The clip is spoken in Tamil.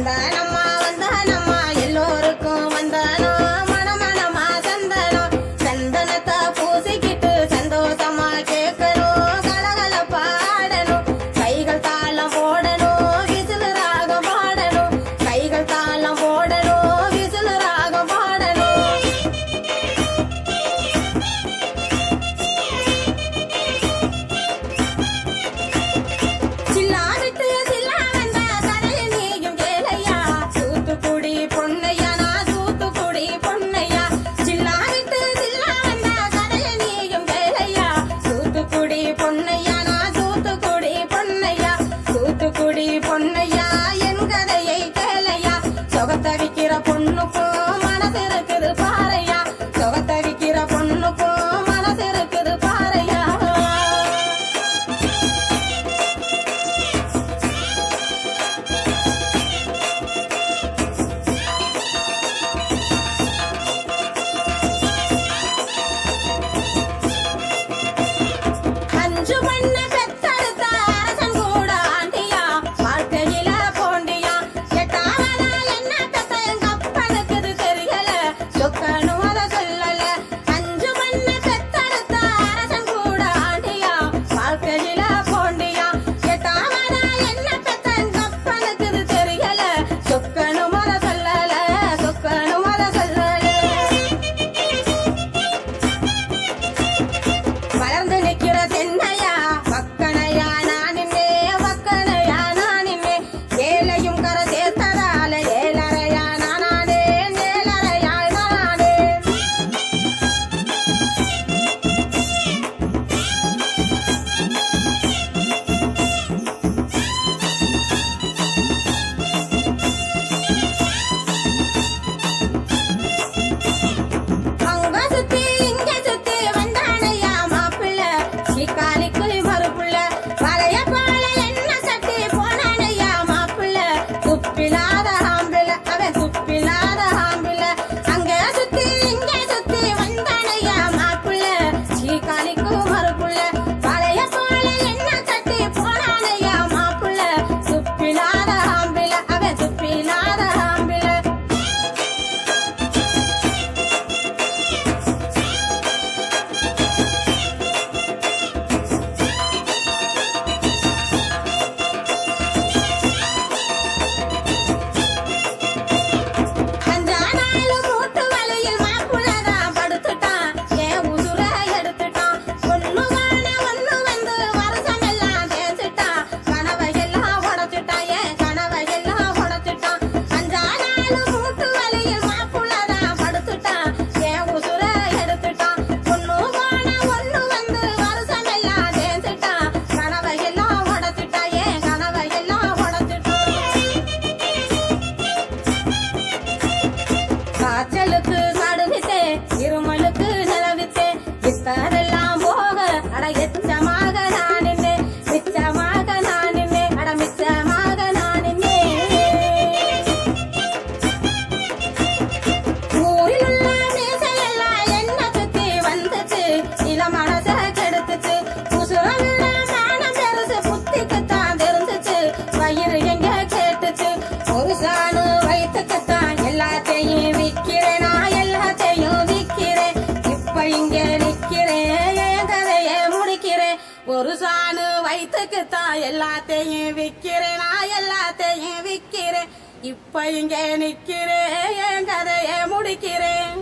Tandaan. Eh. たり ஒரு சாணு வயிற்றுக்குத்தான் எல்லாத்தையும் விற்கிறேன் நான் எல்லாத்தையும் விற்கிறேன் இப்ப இங்கே நிக்கிறேன் என் கதையை முடிக்கிறேன்.